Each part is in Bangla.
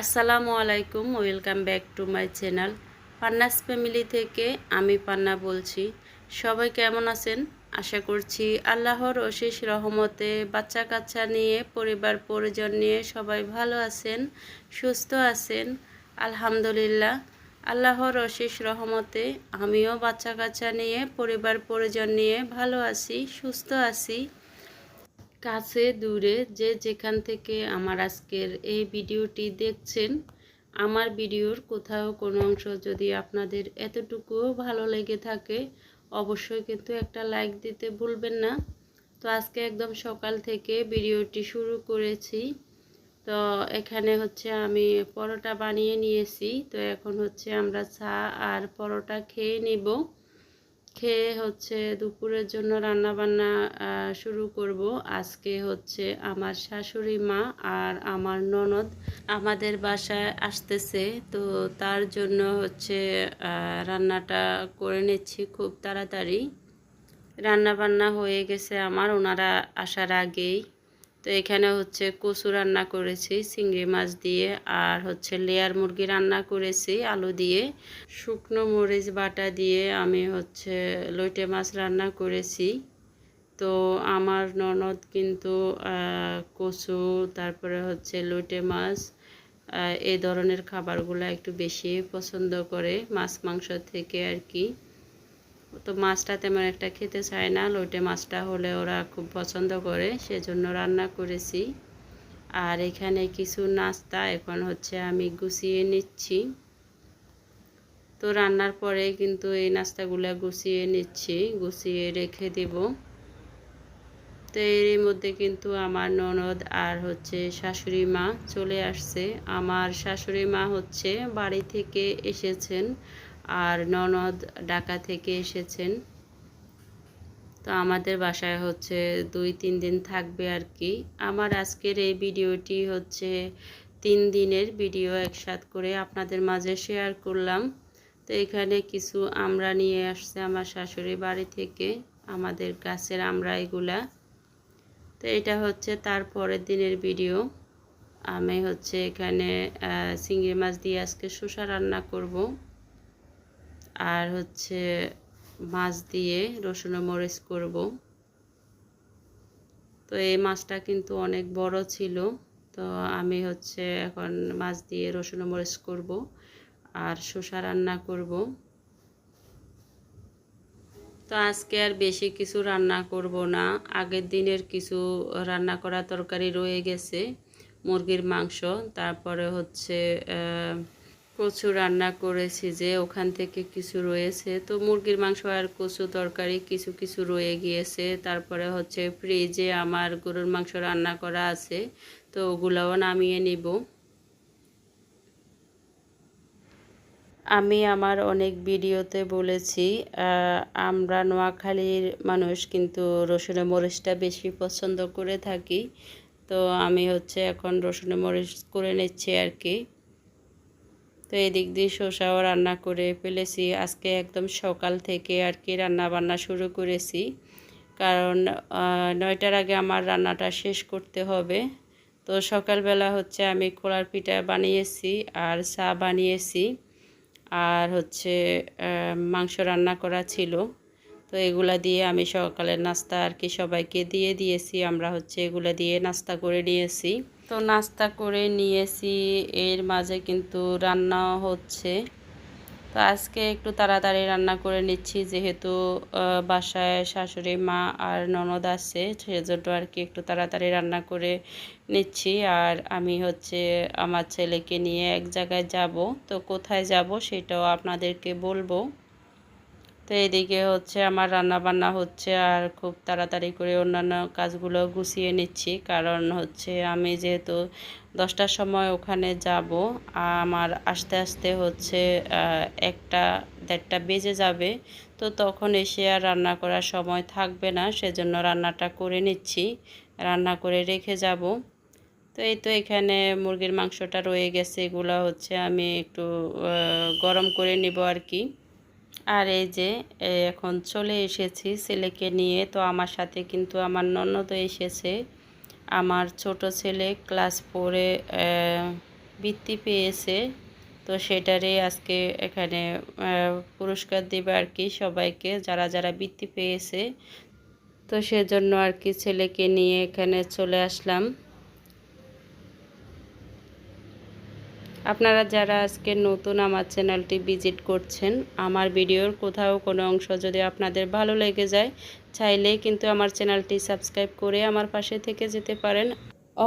আসসালামু আলাইকুম, welcome back to my channel. Panna's family থেকে আমি পান্না বলছি। সবাই কেমন আছেন? আশা করছি আল্লাহর অশেষ রহমতে বাচ্চা কাচ্চা নিয়ে, পরিবার, পরিজন নিয়ে সবাই ভালো আছেন, সুস্থ আছেন। আলহামদুলিল্লাহ, আল্লাহর অশেষ রহমতে আমিও বাচ্চা কাচ্চা নিয়ে, পরিবার, পরিজন নিয়ে ভালো আছি, সুস্থ আছি। কাছে দূরে যে যেখান থেকে আমার আজকের এই ভিডিওটি দেখছেন, আমার ভিডিওর কোথাও কোনো অংশ যদি আপনাদের এতটুকুও ভালো লেগে থাকে, অবশ্যই কিন্তু একটা লাইক দিতে ভুলবেন না। তো আজকে একদম সকাল থেকে ভিডিওটি শুরু করেছি। তো এখানে হচ্ছে আমি পরোটা বানিয়ে নিয়েছি। তো এখন হচ্ছে আমরা চা আর পরোটা খেয়ে নিব। খেয়ে হচ্ছে দুপুরের জন্য রান্না বান্না শুরু করব। আজকে হচ্ছে আমার শাশুড়ি মা আর আমার ননদ আমাদের বাসায় আসতেছে। তো তার জন্য হচ্ছে রান্নাটা করে নিচ্ছি খুব তাড়াতাড়ি। রান্না বান্না হয়ে গেছে আমার, ওনারা আসার আগেই। তো এখানে হচ্ছে কচু রান্না করেছি, চিংড়ি মাছ দিয়ে, আর হচ্ছে লেয়ার মুরগি রান্না করেছি, আলু দিয়ে। শুকনো মরিচ বাটা দিয়ে আমি হচ্ছে লইটে মাছ রান্না করেছি। তো আমার ননদ কিন্তু কচু, তারপরে হচ্ছে লইটে মাছ এই ধরনের খাবারগুলো একটু বেশি পছন্দ করে, মাছ, মাংস থেকে আর কি। তো মাছটা তেমন একটা খেতে চায় না, লোটে মাছটা হলে ওরা খুব পছন্দ করে, সেজন্য রান্না করেছি। আর এখানে কিছু নাস্তা এখন হচ্ছে আমি গুছিয়ে নিচ্ছি। তো রান্নার পরে কিন্তু এই নাস্তাগুলো গুছিয়ে নিচ্ছি, গুছিয়ে রেখে দেব। তো এর মধ্যে কিন্তু আমার ননদ আর হচ্ছে শাশুড়ি মা চলে আসছে। আমার শাশুড়ি মা হচ্ছে বাড়ি থেকে এসেছেন আর ননদ ঢাকা থেকে এসেছেন। তো আমাদের বাসায় হচ্ছে দুই, তিন দিন থাকবে আর কি। আমার আজকের এই ভিডিওটি হচ্ছে তিন দিনের ভিডিও একসাথ করে আপনাদের মাঝে শেয়ার করলাম। তো এখানে কিছু আমরা নিয়ে আসছে আমার শাশুড়ি বাড়ি থেকে, আমাদের গাছের আমরা এগুলা। তো এটা হচ্ছে তার পরের দিনের ভিডিও। আমি হচ্ছে এখানে চিংড়ি মাছ দিয়ে আজকে শসা রান্না করব। আর হচ্ছে মাছ দিয়ে রসুন মরিচ করব। তো এই মাছটা কিন্তু অনেক বড় ছিল, তো আমি হচ্ছে এখন মাছ দিয়ে রসুন মরিচ করব আর শসা রান্না করব। তো আজকে আর বেশি কিছু রান্না করব না, আগের দিনের কিছু রান্না করা তরকারি রয়ে গেছে, মুরগির মাংস, তারপরে হচ্ছে কচু রান্না করেছি যে ওখান থেকে কিছু রয়েছে। তো মুরগির মাংস আর কচু তরকারি কিছু কিছু রয়ে গিয়েছে। তারপরে হচ্ছে ফ্রিজে আমার গরুর মাংস রান্না করা আছে। তো ওগুলোও নামিয়ে নিব। আমি আমার অনেক ভিডিওতে বলেছি আমরা নোয়াখালীর মানুষ কিন্তু রসুনের মরিচটা বেশি পছন্দ করে থাকি। তো আমি হচ্ছে এখন রসুনের মরিচ করে নিচ্ছি আর কি। তো এদিক দিয়ে শসাও রান্না করে ফেলেছি। আজকে একদম সকাল থেকে আর কি রান্না বান্না শুরু করেছি। কারণ নয়টার আগে আমার রান্নাটা শেষ করতে হবে। তো সকালবেলা হচ্ছে আমি খোলার পিঠা বানিয়েছি আর চা বানিয়েছি। আর হচ্ছে মাংস রান্না করা ছিল। তো এগুলা দিয়ে আমি সকালের নাস্তা আর কি সবাইকে দিয়ে দিয়েছি। আমরা হচ্ছে এগুলা দিয়ে নাস্তা করে নিয়েছি। তো নাস্তা করে নিয়েছি। এর মাঝে কিন্তু রান্না হচ্ছে। তো আজকে একটু তাড়াতাড়ি রান্না করে নিচ্ছি, যেহেতু বাসায় শাশুড়ি, মা আর ননদ আছে, সেজন্য আর কি একটু তাড়াতাড়ি রান্না করে নিচ্ছি। আর আমি হচ্ছে আমার ছেলেকে নিয়ে এক জায়গায় যাব। তো কোথায় যাব সেটাও আপনাদেরকে বলব। তো এদিকে হচ্ছে আমার রান্না বান্না হচ্ছে আর খুব তাড়াতাড়ি করে অন্যান্য কাজগুলো গুছিয়ে নিচ্ছি। কারণ হচ্ছে আমি যেহেতু দশটার সময় ওখানে যাব, আমার আস্তে আস্তে হচ্ছে একটা দেড়টা বেজে যাবে। তো তখন এসে আর রান্না করার সময় থাকবে না, সেজন্য রান্নাটা করে নিচ্ছি, রান্না করে রেখে যাব। তো এই তো এখানে মুরগির মাংসটা রয়ে গেছে, এগুলো হচ্ছে আমি একটু গরম করে নিব আর কি। আর এই যে এখন চলে এসেছি ছেলেকে নিয়ে। তো আমার সাথে কিন্তু আমার ননদ এসেছে। আমার ছোট ছেলে ক্লাস ফোরে বৃত্তি পেয়েছে। তো সেটারে আজকে এখানে পুরস্কার দেবে আর কি সবাইকে, যারা যারা বৃত্তি পেয়েছে। তো সেজন্য আর কি ছেলেকে নিয়ে এখানে চলে আসলাম। আপনারা যারা আজকে নতুন আমার চ্যানেলটি ভিজিট করছেন, আমার ভিডিওর কোথাও কোনো অংশ যদি আপনাদের ভালো লেগে যায়, চাইলে কিন্তু আমার চ্যানেলটি সাবস্ক্রাইব করে আমার পাশে থেকে যেতে পারেন।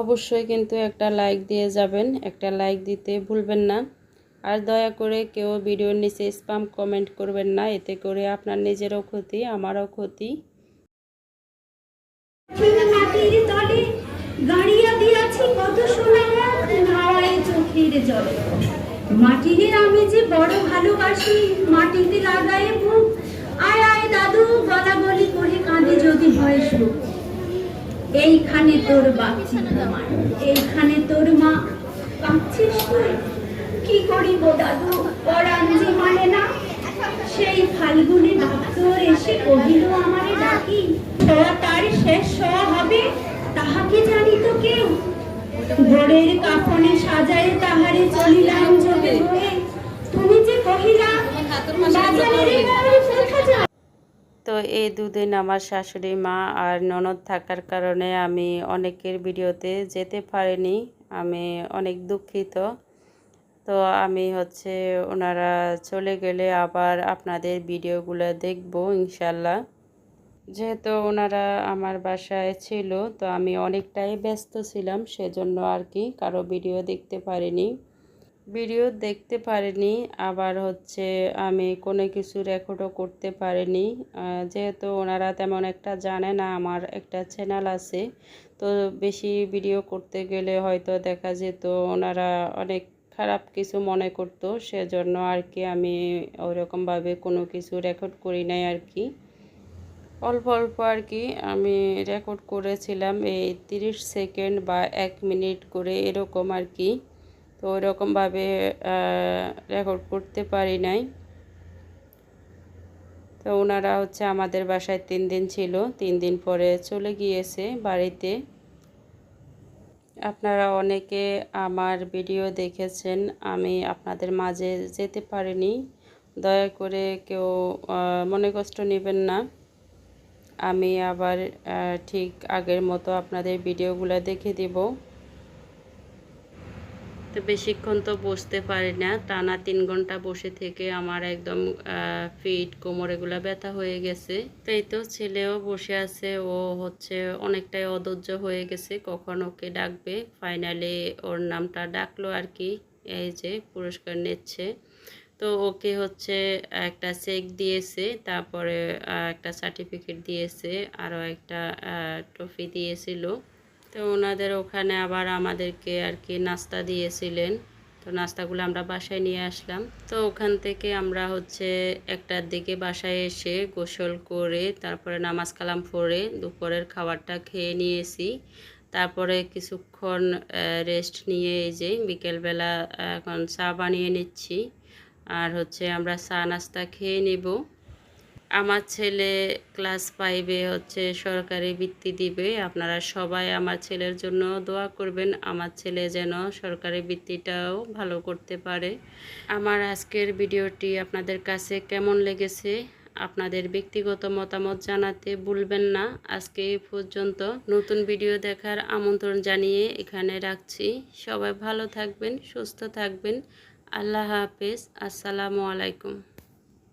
অবশ্যই কিন্তু একটা লাইক দিয়ে যাবেন, একটা লাইক দিতে ভুলবেন না। আর দয়া করে কেউ ভিডিওর নিচে স্পাম কমেন্ট করবেন না, এতে করে আপনার নিজেরও ক্ষতি, আমারও ক্ষতি। চোখের জলে মাটিরে আমি যে বড় ভালোবাসি, মাটিতে লাগায় মুখ আয় আয় দাদু গলা গলি করে কাঁদে যদি হয় সুখ। এইখানে তোর বাচ্চি এইখানে তোর মা। কাঁদছিস তুই? কি করিব দাদু? পরাণ যে মানে না। সেই ফাল্গুনে ডাক্তার এসে কহিল, আমারে ডাকি। তার শেষ হবে, তাহাকে জানি তো কেউ? ভোরের কাফনে এই দুদিন আমার শাশুড়ি মা আর ননদ থাকার কারণে আমি অনেকের ভিডিওতে যেতে পারিনি। আমি অনেক দুঃখিত। তো আমি হচ্ছে ওনারা চলে গেলে আবার আপনাদের ভিডিওগুলো দেখব ইনশাল্লাহ যেহেতু ওনারা আমার বাসায় ছিল, তো আমি অনেকটাই ব্যস্ত ছিলাম, সেজন্য আর কি কারও ভিডিও দেখতে পারিনি। ভিডিও দেখতে পারিনি, আবার হচ্ছে আমি কোনো কিছু রেকর্ডও করতে পারিনি। যেহেতু ওনারা তেমন একটা জানে না, আমার একটা চ্যানেল আছে, তো বেশি ভিডিও করতে গেলে হয়তো দেখা যেত ওনারা অনেক খারাপ কিছু মনে করতো, সেজন্য আর কি আমি ওইরকমভাবে কোনো কিছু রেকর্ড করি নাই আর কি। অল্প অল্প আর কি আমি রেকর্ড করেছিলাম, এই তিরিশ সেকেন্ড বা এক মিনিট করে এরকম আর কি। তো ওইরকমভাবে রেকর্ড করতে পারি নাই। তো ওনারা হচ্ছে আমাদের বাসায় তিন দিন ছিল, তিন দিন পরে চলে গিয়েছে বাড়িতে। আপনারা অনেকে আমার ভিডিও দেখেছেন, আমি আপনাদের মাঝে যেতে পারিনি। দয়া করে কেউ মনে কষ্ট নেবেন না। আমি আবার ঠিক আগের মতো আপনাদের ভিডিওগুলো দেখে দিব। তো বেশিক্ষণ তো বসতে পারি না। টানা তিন ঘণ্টা বসে থেকে আমার একদম ফিট কোমর এগুলা ব্যথা হয়ে গেছে। তো এই তো ছেলেও বসে আছে, ও হচ্ছে অনেকটাই অধৈর্য হয়ে গেছে, কখন ওকে ডাকবে? ফাইনালি ওর নামটা ডাকলো আর কি, এই যে পুরস্কার নিচ্ছে। তো ওকে হচ্ছে একটা চেক দিয়েছে, তারপরে একটা সার্টিফিকেট দিয়েছে, আরও একটা ট্রফি দিয়েছিল। তো ওনাদের ওখানে আবার আমাদেরকে আর কি নাস্তা দিয়েছিলেন। তো নাস্তাগুলো আমরা বাসায় নিয়ে আসলাম। তো ওখান থেকে আমরা হচ্ছে একটার দিকে বাসায় এসে গোসল করে, তারপরে নামাজ কালাম পড়ে দুপুরের খাবারটা খেয়ে নিয়েছি। তারপরে কিছুক্ষণ রেস্ট নিয়ে এই যে বিকেলবেলা এখন চা বানিয়ে নিচ্ছি। আর হচ্ছে আমরা চা নাস্তা খেয়ে নিব। আমার ছেলে ক্লাস ফাইভে হচ্ছে সরকারি বৃত্তি দিবে। আপনারা সবাই আমার ছেলের জন্য দোয়া করবেন। আমার ছেলে যেন সরকারি বৃত্তিটাও ভালো করতে পারে। আমার আজকের ভিডিওটি আপনাদের কাছে কেমন লেগেছে? আপনাদের ব্যক্তিগত মতামত জানাতে ভুলবেন না। আজকে এই পর্যন্ত নতুন ভিডিও দেখার আমন্ত্রণ জানিয়ে এখানে রাখছি। সবাই ভালো থাকবেন, সুস্থ থাকবেন। আল্লাহ হাফেজ। আসসালামু আলাইকুম।